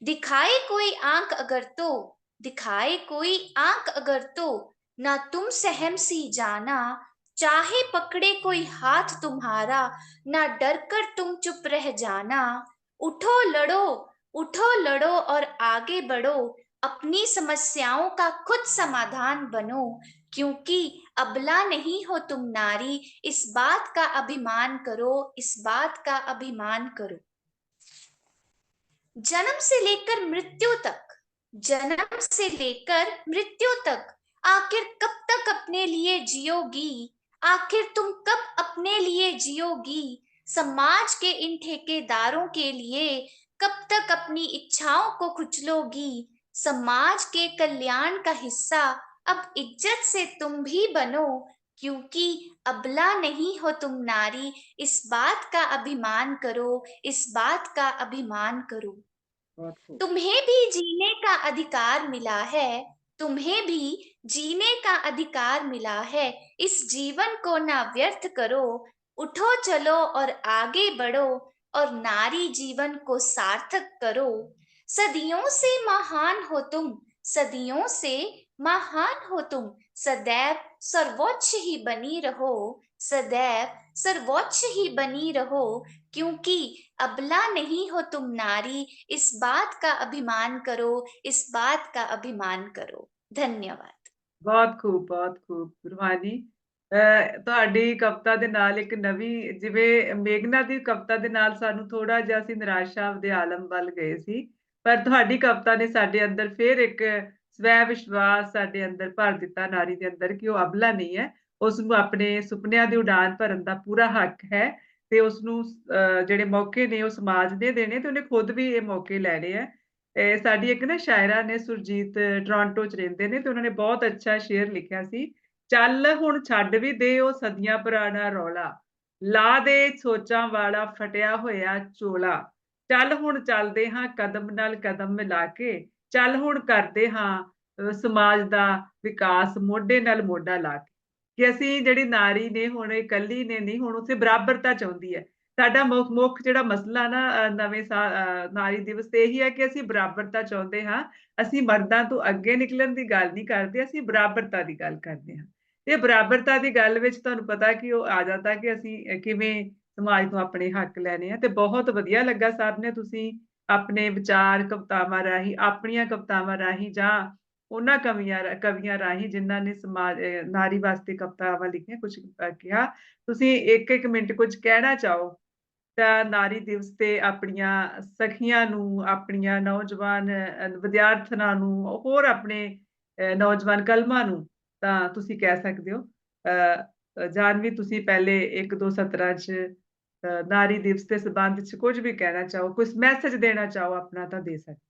दिखाए कोई आँख अगर तो दिखाए कोई आँख अगर तो ना तुम सहम सी जाना, चाहे पकड़े कोई हाथ तुम्हारा, ना डर कर तुम चुप रह जाना। उठो लड़ो उठो लड़ो और आगे बढ़ो, अपनी समस्याओं का खुद समाधान बनो, क्योंकि अबला नहीं हो तुम नारी, इस बात का अभिमान करो, इस बात का अभिमान करो। जन्म से लेकर मृत्यु तक, जन्म से लेकर मृत्यु तक, आखिर कब तक अपने लिए जियोगी, आखिर तुम कब अपने लिए जियोगी, समाज के इन ठेकेदारों के लिए कब तक अपनी इच्छाओं को कुचलोगी, समाज के कल्याण का हिस्सा अब इज़्ज़त से तुम भी बनो क्योंकि अबला नहीं हो तुम नारी। इस बात का अभिमान करो इस बात का अभिमान करो। तुम्हें भी जीने का अधिकार मिला है तुम्हें भी जीने का अधिकार मिला है। इस जीवन को ना व्यर्थ करो उठो चलो और आगे बढ़ो और नारी जीवन को सार्थक करो। सदियों से महान हो तुम सदियों से महान हो तुम सदैव सर्वोच्च ही बनी रहो सदैव सर्वोच्च ही बनी रहो क्योंकि अबला नहीं हो तुम नारी इस बात का अभिमान करो इस बात का अभिमान करो धन्यवाद ਬਹੁਤ ਖੂਬ ਬਹੁਤ ਖੂਬ ਗੁਰਬਾਣੀ ਅਹ ਤੁਹਾਡੀ ਕਵਿਤਾ ਦੇ ਨਾਲ ਇੱਕ ਨਵੀਂ ਜਿਵੇਂ ਮੇਘਨਾ ਦੀ ਕਵਿਤਾ ਦੇ ਨਾਲ ਸਾਨੂੰ ਥੋੜਾ ਜਿਹਾ ਅਸੀਂ ਨਿਰਾਸ਼ਾ ਦੇ ਆਲਮ ਵੱਲ ਗਏ ਸੀ ਪਰ ਤੁਹਾਡੀ ਕਵਿਤਾ ਨੇ ਸਾਡੇ ਅੰਦਰ ਫਿਰ ਇੱਕ ਸਵੈ ਵਿਸ਼ਵਾਸ ਸਾਡੇ ਅੰਦਰ, ਭਰ ਦਿੱਤਾ ਨਾਰੀ ਦੇ ਅੰਦਰ ਕਿ ਉਹ ਅਬਲਾ ਨਹੀਂ ਹੈ ਉਸ ਨੂੰ ਆਪਣੇ ਸੁਪਨਿਆਂ ਦੀ ਉਡਾਨ ਭਰਨ ਦਾ ਪੂਰਾ ਹੱਕ ਹੈ ਤੇ ਉਸ ਨੂੰ ਜਿਹੜੇ ਮੌਕੇ ਨੇ ਉਹ ਸਮਾਜ ਨੇ ਦੇਣੇ ਤੇ ਉਹਨੇ ਖੁਦ ਵੀ ਇਹ ਮੌਕੇ ਲੈਣੇ ਆ ਇਹ ਸਾਡੀ ਇੱਕ ਨਾ ਸ਼ਾਇਰਾ ਨੇ ਸੁਰਜੀਤ ਟੋਰਾਂਟੋ ਚ ਰਹਿੰਦੇ ਨੇ ਤੇ ਉਹਨਾਂ ਨੇ ਬਹੁਤ ਅੱਛਾ ਸ਼ੇਅਰ ਲਿਖਿਆ ਸੀ, ਚੱਲ ਹੁਣ ਛੱਡ ਵੀ ਦੇ ਉਹ ਸਦੀਆਂ ਪੁਰਾਣਾ ਰੌਲਾ, ਲਾ ਦੇ ਸੋਚਾਂ ਵਾਲਾ ਫਟਿਆ ਹੋਇਆ ਚੋਲਾ, ਚੱਲ ਹੁਣ ਚੱਲਦੇ ਹਾਂ ਕਦਮ ਨਾਲ ਕਦਮ ਮਿਲਾ ਕੇ ਚੱਲ ਹੁਣ ਕਰਦੇ ਹਾਂ ਸਮਾਜ ਦਾ ਵਿਕਾਸ ਮੋਢੇ ਨਾਲ ਮੋਢਾ ਲਾ ਕੇ। ਕਿ ਅਸੀਂ ਜਿਹੜੀ ਨਾਰੀ ਨੇ ਹੁਣ, ਇਕੱਲੀ ਨੇ ਨਹੀਂ, ਹੁਣ ਉਸੇ ਬਰਾਬਰਤਾ ਚਾਹੁੰਦੀ ਹੈ। ਸਾਡਾ ਮੁੱਖ ਮੁੱਖ ਜਿਹੜਾ ਮਸਲਾ ਨਾ ਨਵੇਂ ਨਾਰੀ ਦਿਵਸ ਤੇ ਇਹੀ ਹੈ ਕਿ ਅਸੀਂ ਬਰਾਬਰਤਾ ਚਾਹੁੰਦੇ ਹਾਂ। ਅਸੀਂ ਮਰਦਾਂ ਤੋਂ ਅੱਗੇ ਨਿਕਲਣ ਦੀ ਗੱਲ ਨਹੀਂ ਕਰਦੇ, ਅਸੀਂ ਬਰਾਬਰਤਾ ਦੀ ਗੱਲ ਕਰਦੇ ਹਾਂ। ਤੇ ਬਰਾਬਰਤਾ ਦੀ ਗੱਲ ਵਿੱਚ ਤੁਹਾਨੂੰ ਪਤਾ ਕਿ ਉਹ ਆ ਜਾਂਦਾ ਕਿ ਅਸੀਂ ਕਿਵੇਂ ਸਮਾਜ ਤੋਂ ਆਪਣੇ ਹੱਕ ਲੈਣੇ ਆ। ਤੇ ਬਹੁਤ ਵਧੀਆ ਲੱਗਾ ਸਭ ਨੇ ਤੁਸੀਂ ਆਪਣੇ ਵਿਚਾਰ ਕਵਿਤਾਵਾਂ ਰਾਹੀਂ ਆਪਣੀਆਂ ਕਵਿਤਾਵਾਂ ਰਾਹੀਂ ਜਾਂ ਉਹਨਾਂ ਕਵੀਆਂ ਕਵੀਆਂ ਰਾਹੀਂ ਜਿਨ੍ਹਾਂ ਨੇ ਸਮਾਜ ਨਾਰੀ ਵਾਸਤੇ ਕਵਿਤਾਵਾਂ ਲਿਖੀਆਂ ਕੁਝ ਕਿਹਾ। ਤੁਸੀਂ ਇੱਕ ਇੱਕ ਮਿੰਟ ਕੁਝ ਕਹਿਣਾ ਚਾਹੋ? ਤਾਂ ਨਾਰੀ ਦਿਵਸ ਤੇ ਆਪਣੀਆਂ ਸਖੀਆਂ ਨੂੰ ਆਪਣੀਆਂ ਨੌਜਵਾਨ ਵਿਦਿਆਰਥਣਾਂ ਨੂੰ ਹੋਰ ਆਪਣੇ ਨੌਜਵਾਨ ਕਲਮਾਂ ਨੂੰ ਤਾਂ ਤੁਸੀਂ ਕਹਿ ਸਕਦੇ ਹੋ। ਅਹ, ਜਾਨਵੀ ਤੁਸੀਂ ਪਹਿਲੇ ਇੱਕ ਦੋ ਸਤਰਾਂ 'ਚ ਨਾਰੀ ਦਿਵਸ ਦੇ ਸੰਬੰਧ 'ਚ ਕੁਝ ਵੀ ਕਹਿਣਾ ਚਾਹੋ ਕੁਝ ਮੈਸੇਜ ਦੇਣਾ ਚਾਹੋ ਆਪਣਾ ਤਾਂ ਦੇ ਸਕਦੇ।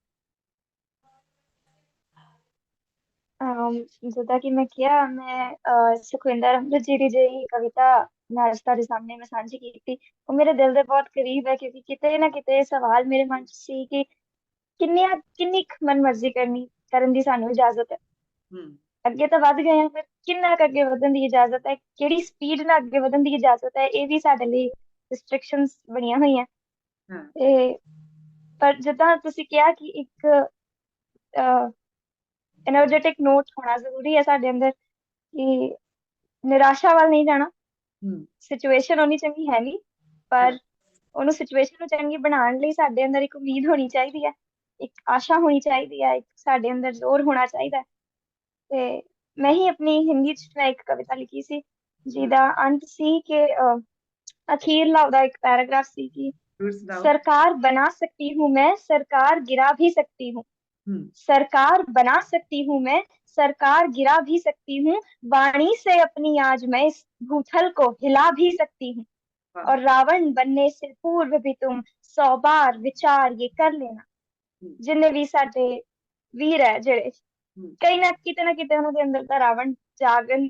ਅਮ ਜਿੱਦਾਂ ਕਿ ਮੈਂ ਕਿਹਾ ਮੈਂ ਸੁਖਵਿੰਦਰ ਜੀ ਦੀ ਜਿਹੜੀ ਕਵਿਤਾ ਅੱਜ ਤੁਹਾਡੇ ਸਾਹਮਣੇ ਮੈਂ ਸਾਂਝੀ ਕੀਤੀ। ਉਹ ਮੇਰੇ ਦਿਲ ਦੇ ਬਹੁਤ ਕਰੀਬ ਹੈ ਕਿਉਂਕਿ ਕਿਤੇ ਨਾ ਕਿਤੇ ਇਹ ਸਵਾਲ ਮੇਰੇ ਮਨ 'ਚ ਸੀ ਕਿ ਕਿੰਨੀ ਕਿੰਨੀ ਮਨਮਰਜ਼ੀ ਕਰਨੀ ਕਰਨ ਦੀ ਸਾਨੂੰ ਇਜਾਜ਼ਤ ਹੈ। ਅੱਗੇ ਤਾਂ ਵੱਧ ਗਏ ਹਾਂ ਫਿਰ ਕਿੰਨਾ ਕੁ ਅੱਗੇ ਵਧਣ ਦੀ ਇਜਾਜ਼ਤ ਹੈ? ਕਿਹੜੀ ਸਪੀਡ ਨਾਲ ਅੱਗੇ ਵਧਣ ਦੀ ਇਜਾਜ਼ਤ ਹੈ? ਇਹ ਵੀ ਸਾਡੇ ਲਈ ਰਿਸਟ੍ਰਿਕਸ਼ਨਸ ਬਣੀਆਂ ਹੋਈਆਂ। ਤੇ ਪਰ ਜਿੱਦਾਂ ਤੁਸੀਂ ਕਿਹਾ ਕਿ ਇੱਕ એનર્ਜੈਟਿਕ ਨੋਟ ਹੋਣਾ ਜ਼ਰੂਰੀ ਹੈ ਸਾਡੇ ਅੰਦਰ ਕਿ ਨਿਰਾਸ਼ਾ ਵੱਲ ਨਹੀਂ ਜਾਣਾ। ਸਿਚੁਏਸ਼ਨ ਹੋਣੀ ਚੰਗੀ ਹੈ ਨਹੀਂ ਪਰ ਉਹਨੂੰ ਸਿਚੁਏਸ਼ਨ ਨੂੰ ਚੰਗੀ ਬਣਾਉਣ ਲਈ ਸਾਡੇ ਅੰਦਰ ਇੱਕ ਉਮੀਦ ਹੋਣੀ ਚਾਹੀਦੀ ਹੈ ਇੱਕ ਆਸ਼ਾ ਹੋਣੀ ਚਾਹੀਦੀ ਹੈ ਇੱਕ ਸਾਡੇ ਅੰਦਰ ਜ਼ੋਰ ਹੋਣਾ ਚਾਹੀਦਾ ਤੇ ਮੈਂ ਹੀ ਆਪਣੀ ਹਿੰਦੀ ਚ ਇੱਕ ਕਵਿਤਾ ਲਿਖੀ ਸੀ ਜਿਹਦਾ ਅੰਤ ਸੀ ਕਿ ਅਹ, ਅਖੀਰਲਾ ਉਹਦਾ ਇੱਕ ਪੈਰਾਗ੍ਰਾਫ ਸੀ ਕਿ ਜ਼ਰੂਰ ਸੁਣਾਓ सरकार बना सकती हूँ मैं सरकार गिरा भी सकती हूँ ਹੂੰ सरकार बना सकती हूँ मैं सरकार गिरा भी सकती हूँ वाणी से अपनी आज मैं इस भूतल को हिला भी सकती हूँ वाह। और रावण बनने से पूर्व भी तुम सौ बार विचार ये कर लेना हम्म। जिन्ने भी साडे वीर है ਜਿਹੜੇ हम्म। ਕਈ ਨਾ ਕਿਤੇ ਨਾ ਕਿਤੇ ਉਹਨਾਂ ਦੇ ਅੰਦਰ ਤਾਂ ਰਾਵਣ ਜਾਗਣ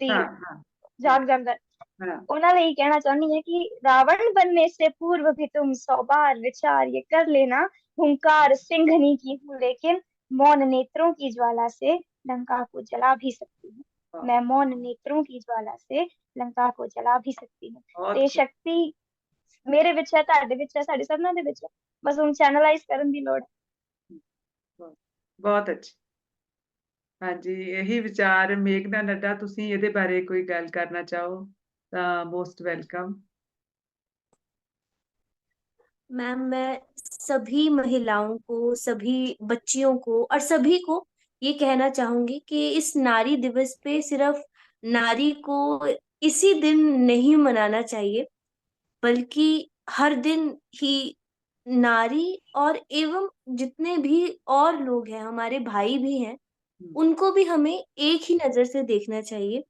ਦੀ ਹਾਂ ਹਾਂ ਜਾਗ ਜਾਂਦਾ ਹੈ। हाँ ਉਹਨਾਂ ਲਈ ਕਹਿਣਾ ਚਾਹੁੰਦੀ ਹਾਂ ਕਿ रावण बनने से पूर्व भी तुम सौ बार विचार ये कर लेना हुंकार सिंघनी की हूँ लेकिन मौन नेत्रों की ज्वाला से लंका को जला भी सकती हूँ वाह, मैं मौन नेत्रों की ज्वाला से लंका को जला भी सकती हूँ बहुत ਤੇ खूब, ਸ਼ਕਤੀ ਮੇਰੇ ਵਿੱਚ ਹੈ ਤੁਹਾਡੇ ਵਿੱਚ ਹੈ ਸਾਡੇ ਸਭਨਾਂ ਦੇ ਵਿੱਚ ਹੈ ਬਸ ਹੁਣ ਚੈਨਲਾਈਜ਼ ਕਰਨ ਦੀ ਲੋੜ ਹੈ ਬਹੁਤ ਅੱਛੀ ਹਾਂਜੀ ਇਹੀ ਵਿਚਾਰ ਮੇਘਨਾ ਨੱਡਾ ਤੁਸੀਂ ਇਹਦੇ ਬਾਰੇ ਕੋਈ ਗੱਲ ਕਰਨਾ ਚਾਹੋ मोस्ट वेलकम। मैम मैं सभी महिलाओं को सभी बच्चियों को और सभी को ये कहना चाहूँगी कि इस नारी दिवस पे सिर्फ़ नारी को इसी दिन नहीं मनाना चाहिए बल्कि हर दिन ही नारी और एवं जितने भी और लोग हैं हमारे भाई भी हैं हम्म। उनको भी हमें एक ही नज़र से देखना चाहिए।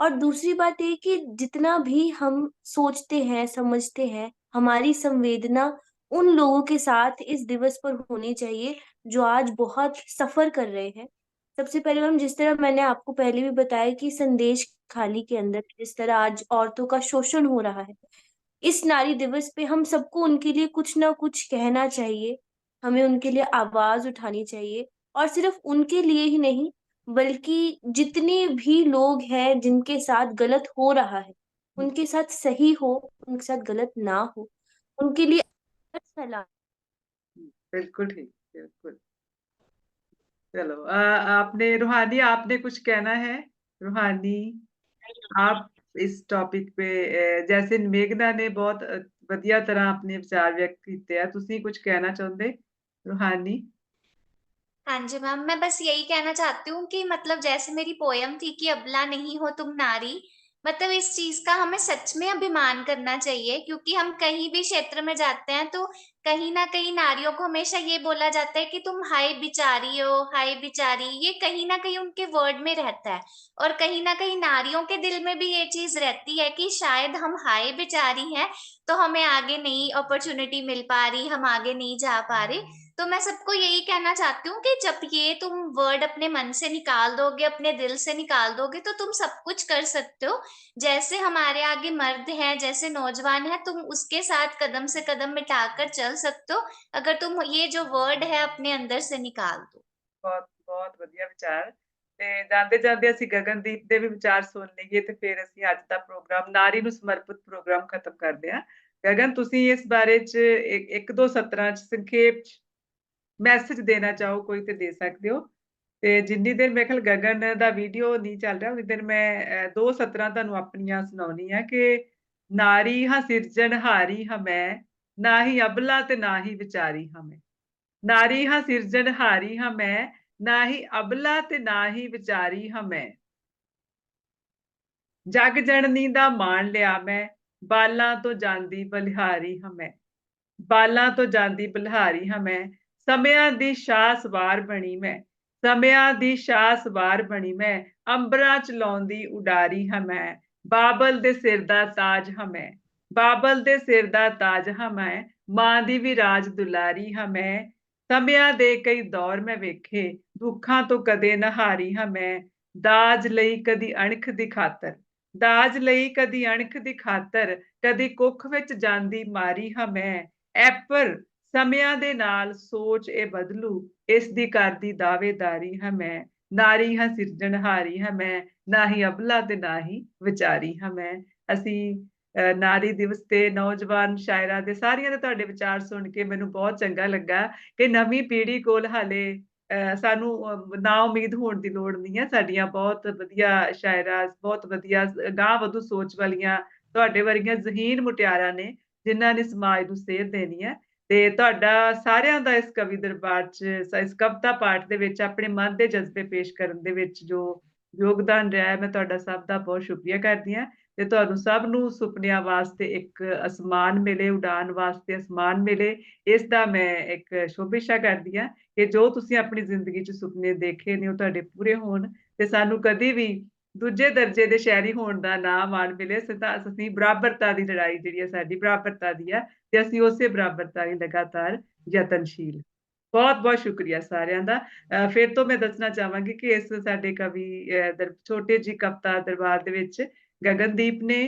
और दूसरी बात ये कि जितना भी हम सोचते हैं, समझते हैं, हमारी संवेदना उन लोगों के साथ इस दिवस पर होनी चाहिए जो आज बहुत सफ़र कर रहे हैं। सबसे पहले मैम, जिस तरह मैंने आपको पहले भी बताया कि संदेश खाली के अंदर, जिस तरह आज औरतों का शोषण हो रहा है, इस नारी दिवस पे हम सबको उनके लिए कुछ ना कुछ कहना चाहिए, हमें उनके लिए आवाज़ उठानी चाहिए और सिर्फ़ उनके लिए ही नहीं बल्कि जितने भी लोग हैं जिनके साथ गलत हो रहा है उनके साथ सही हो उनके साथ गलत ना हो उनके लिए फैला बिल्कुल ठीक बिल्कुल चलो आ, आपने रूहानी आपने कुछ कहना है रूहानी आप ਇਸ ਟੌਪਿਕ पे ਅਹ, ਜੈਸੇ ਮੇਘਨਾ ਨੇ ਬਹੁਤ ਅਹ, ਵਧੀਆ ਤਰ੍ਹਾਂ ਆਪਣੇ ਵਿਚਾਰ ਵਿਅਕਤ ਕੀਤੇ ਆ ਤੁਸੀਂ ਕੁਝ ਕਹਿਣਾ ਚਾਹੁੰਦੇ रूहानी हाँ जी मैम, मैं बस यही कहना चाहती हूँ कि मतलब जैसे मेरी पोयम थी कि अबला नहीं हो तुम नारी मतलब इस चीज़ का हमें सच में अभिमान करना चाहिए, क्योंकि हम कहीं भी क्षेत्र में जाते हैं तो कहीं ना कहीं नारियों को हमेशा ये बोला जाता है कि तुम हाय बिचारी हो, हाय बिचारी। ये कहीं ना कहीं उनके वर्ड में रहता है। और कहीं ना कहीं नारियों के दिल में भी ये चीज़ रहती है कि शायद हम हाय बिचारी हैं तो हमें आगे नई अपॉर्चुनिटी मिल पा रही, हम आगे नहीं जा पा रहे। तो मैं सबको यही कहना चाहती हूँ कि जब ये तुम वर्ड अपने मन से निकाल दोगे, अपने दिल से निकाल दोगे तो तुम सब कुछ कर सकते हो। जैसे हमारे आगे मर्द हैं, जैसे नौजवान है, तुम उसके साथ कदम से कदम मिटाकर चल सकते हो अगर तुम ये जो वर्ड है अपने अंदर से निकाल दो ਬਹੁਤ ਬਹੁਤ ਵਧੀਆ ਵਿਚਾਰ ਤੇ ਜਾਂਦੇ ਜਾਂਦੇ ਅਸੀਂ ਗਗਨਦੀਪ ਦੇ ਵੀ ਵਿਚਾਰ ਸੁਣ ਲਈਏ ਤੇ ਫਿਰ ਅਸੀਂ ਅੱਜ ਦਾ ਪ੍ਰੋਗਰਾਮ ਨਾਰੀ ਨੂੰ ਸਮਰਪਿਤ ਪ੍ਰੋਗਰਾਮ ਖਤਮ ਕਰਦੇ ਹਾਂ ਗਗਨ ਤੁਸੀਂ ਇਸ ਬਾਰੇ ਚ ਇੱਕ ਇੱਕ ਦੋ ਸਤਰਾਂ ਚ ਸੰਖੇਪ ਚ ਮੈਸੇਜ ਦੇਣਾ ਚਾਹੋ ਕੋਈ ਤੇ ਦੇ ਸਕਦੇ ਹੋ ਤੇ ਜਿੰਨੀ ਦੇਰ ਮੇਰੇ ਖਿਆਲ ਗਗਨ ਦਾ ਵੀਡੀਓ ਨਹੀਂ ਚੱਲ ਰਿਹਾ ਉਨੀ ਦੇਰ ਮੈਂ ਅਹ, ਦੋ ਸਤਰਾਂ ਤੁਹਾਨੂੰ ਆਪਣੀਆਂ ਸੁਣਾਉਣੀ ਆ ਕਿ ਨਾਰੀ ਹਾਂ ਸਿਰਜਣਹਾਰੀ ਹਾਂ ਮੈਂ ਨਾ ਹੀ ਅਬਲਾ ਤੇ ਨਾ ਹੀ ਵਿਚਾਰੀ ਹਾਂ ਮੈਂ। ਨਾਰੀ ਹਾਂ ਸਿਰਜਣਹਾਰੀ ਹਾਂ ਮੈਂ, ਨਾ ਹੀ ਅਬਲਾ ਤੇ ਨਾ ਹੀ ਵਿਚਾਰੀ ਹਾਂ ਮੈਂ। ਜਗ ਜਣਨੀ ਦਾ ਮਾਣ ਲਿਆ ਮੈਂ, ਬਾਲਾਂ ਤੋਂ ਜਾਂਦੀ ਬਲਿਹਾਰੀ ਹਾਂ ਮੈਂ। ਬਾਲਾਂ ਤੋਂ ਜਾਂਦੀ ਬਲਿਹਾਰੀ ਹਾਂ ਮੈਂ, ਸਮਿਆਂ ਦੀ ਸ਼ਾਹ ਸਵਾਰ ਬਣੀ ਮੈਂ, ਸਮਿਆਂ ਦੀ ਸ਼ਾਹ ਸਵਾਰ ਬਣੀ ਮੈਂ, ਅੰਬਰਾਂ ਚ ਲਾਉਂਦੀ ਉਡਾਰੀ ਹਾਂ ਮੈਂ, ਬਾਬਲ ਦੇ ਸਿਰ ਦਾ ਤਾਜ ਹਾਂ ਮੈਂ। ਬਾਬਲ ਦੇ ਸਿਰ ਦਾ ਤਾਜ ਹਾਂ ਮੈਂ, ਮਾਂ ਦੀ ਵੀ ਰਾਜ ਦੁਲਾਰੀ ਹਾਂ ਮੈਂ। ਸਮਿਆਂ ਦੇ ਕਈ ਦੌਰ ਮੈਂ ਵੇਖੇ, ਦੁੱਖਾਂ ਤੋਂ ਕਦੇ ਨਾ ਹਾਂ ਮੈਂ। ਦਾਜ ਲਈ ਕਦੀ ਅਣਖ ਦੀ ਖਾਤਰ, ਦਾਜ ਲਈ ਕਦੀ ਅਣਖ ਦੀ ਖਾਤਰ, ਕਦੀ ਕੁੱਖ ਵਿੱਚ ਜਾਂਦੀ ਮਾਰੀ ਹਾਂ ਮੈਂ। ਐਪਰ, ਸਮਿਆਂ ਦੇ ਨਾਲ ਸੋਚ ਇਹ ਬਦਲੂ, ਇਸ ਦੀ ਕਰਦੀ ਦਾਅਵੇਦਾਰੀ ਹਾਂ ਮੈਂ। ਨਾਰੀ ਹਾਂ ਸਿਰਜਣਹਾਰੀ ਹਾਂ ਮੈਂ, ਨਾ ਹੀ ਅਬਲਾ ਤੇ ਨਾ ਹੀ ਵਿਚਾਰੀ ਹਾਂ ਮੈਂ। ਅਸੀਂ ਨਾਰੀ ਦਿਵਸ ਤੇ ਨੌਜਵਾਨ ਸ਼ਾਇਰਾਂ ਦੇ ਸਾਰਿਆਂ ਦੇ ਤੁਹਾਡੇ ਵਿਚਾਰ ਸੁਣ ਕੇ ਮੈਨੂੰ ਬਹੁਤ ਚੰਗਾ ਲੱਗਾ ਕਿ ਨਵੀਂ ਪੀੜ੍ਹੀ ਕੋਲ ਹਾਲੇ ਅਹ, ਸਾਨੂੰ ਨਾ ਉਮੀਦ ਹੋਣ ਦੀ ਲੋੜ ਨਹੀਂ ਹੈ। ਸਾਡੀਆਂ ਬਹੁਤ ਵਧੀਆ ਸ਼ਾਇਰਾਂ ਬਹੁਤ ਵਧੀਆ ਗਾਂ ਵਧੂ ਸੋਚ ਵਾਲੀਆਂ ਤੁਹਾਡੇ ਵਰਗੀਆਂ ਜ਼ਹੀਨ ਮੁਟਿਆਰਾਂ ਨੇ ਜਿਨ੍ਹਾਂ ਨੇ ਸਮਾਜ ਨੂੰ ਸੇਧ ਦੇਣੀ ਹੈ। ਤੇ ਤੁਹਾਡਾ ਸਾਰਿਆਂ ਦਾ ਇਸ ਕਵੀ ਦਰਬਾਰ 'ਚ ਇਸ ਕਵਿਤਾ ਪਾਠ ਦੇ ਵਿੱਚ ਆਪਣੇ ਮਨ ਦੇ ਜਜ਼ਬੇ ਪੇਸ਼ ਕਰਨ ਦੇ ਵਿੱਚ ਜੋ ਯੋਗਦਾਨ ਰਿਹਾ ਮੈਂ ਤੁਹਾਡਾ ਸਭ ਦਾ ਬਹੁਤ ਸ਼ੁਕਰੀਆ ਕਰਦੀ ਹਾਂ। ਤੇ ਤੁਹਾਨੂੰ ਸਭ ਨੂੰ ਸੁਪਨਿਆਂ ਵਾਸਤੇ ਇੱਕ ਅਸਮਾਨ ਮਿਲੇ ਉਡਾਨ ਵਾਸਤੇ ਅਸਮਾਨ ਮਿਲੇ। ਇਸ ਦਾ ਮੈਂ ਇੱਕ ਸ਼ੁਭੇच्छा ਕਰਦੀ ਹਾਂ ਕਿ ਜੋ ਤੁਸੀਂ ਆਪਣੀ ਜ਼ਿੰਦਗੀ 'ਚ ਸੁਪਨੇ ਦੇਖੇ ਨੇ ਉਹ ਤੁਹਾਡੇ ਪੂਰੇ ਹੋਣ ਤੇ ਸਾਨੂੰ ਕਦੀ ਵੀ ਦੂਜੇ ਦਰਜੇ ਦੇ ਸ਼ਹਿਰੀ ਹੋਣ ਦਾ ਨਾ ਮਾਣ ਮਿਲੇ। ਸਤਾ ਅਸੀਂ ਬਰਾਬਰਤਾ ਦੀ ਲੜਾਈ ਜਿਹੜੀ ਹੈ ਸਾਡੀ ਬਰਾਬਰਤਾ ਦੀ ਹੈ ਤੇ ਅਸੀਂ ਉਸੇ ਬਰਾਬਰਤਾ ਲਈ ਲਗਾਤਾਰ ਯਤਨਸ਼ੀਲ। ਬਹੁਤ ਬਹੁਤ ਸ਼ੁਕਰੀਆ ਸਾਰਿਆਂ ਦਾ। ਅਹ ਫਿਰ ਤੋਂ ਮੈਂ ਦੱਸਣਾ ਚਾਹਾਂਗੀ ਕਿ ਇਸ ਸਾਡੇ ਕਵੀ ਅਹ, ਛੋਟੇ ਜੀ ਕਵਿਤਾ ਦਰਬਾਰ ਦੇ ਵਿੱਚ ਗਗਨਦੀਪ ਨੇ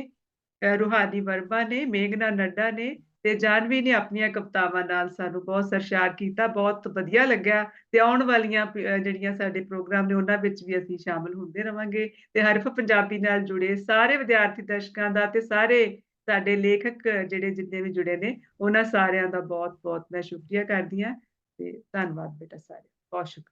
ਰੂਹਾਨੀ ਵਰਮਾ ਨੇ, ਮੇਘਨਾ ਨੱਡਾ ਨੇ ਤੇ ਜਾਨਵੀ ਨੇ ਆਪਣੀਆਂ ਕਵਿਤਾਵਾਂ ਨਾਲ ਸਾਨੂੰ ਬਹੁਤ ਸਰਸ਼ਾਰ ਕੀਤਾ, ਬਹੁਤ ਵਧੀਆ ਲੱਗਿਆ ਤੇ ਆਉਣ ਵਾਲੀਆਂ ਜਿਹੜੀਆਂ ਸਾਡੇ ਪ੍ਰੋਗਰਾਮ ਨੇ ਉਹਨਾਂ ਵਿੱਚ ਵੀ ਅਸੀਂ ਸ਼ਾਮਲ ਹੁੰਦੇ ਰਵਾਂਗੇ ਤੇ ਹਰਫ ਪੰਜਾਬੀ ਨਾਲ ਜੁੜੇ ਸਾਰੇ ਵਿਦਿਆਰਥੀ ਦਰਸ਼ਕਾਂ ਦਾ ਤੇ ਸਾਰੇ ਸਾਡੇ ਲੇਖਕ, ਜਿਹੜੇ ਜਿੰਨੇ ਵੀ ਜੁੜੇ ਨੇ, ਉਹਨਾਂ ਸਾਰਿਆਂ ਦਾ ਬਹੁਤ ਬਹੁਤ ਮੈਂ ਸ਼ੁਕਰੀਆ ਕਰਦੀ ਹਾਂ ਤੇ ਧੰਨਵਾਦ ਬੇਟਾ ਸਾਰੇ ਬਹੁਤ ਸ਼ੁਕਰੀਆ।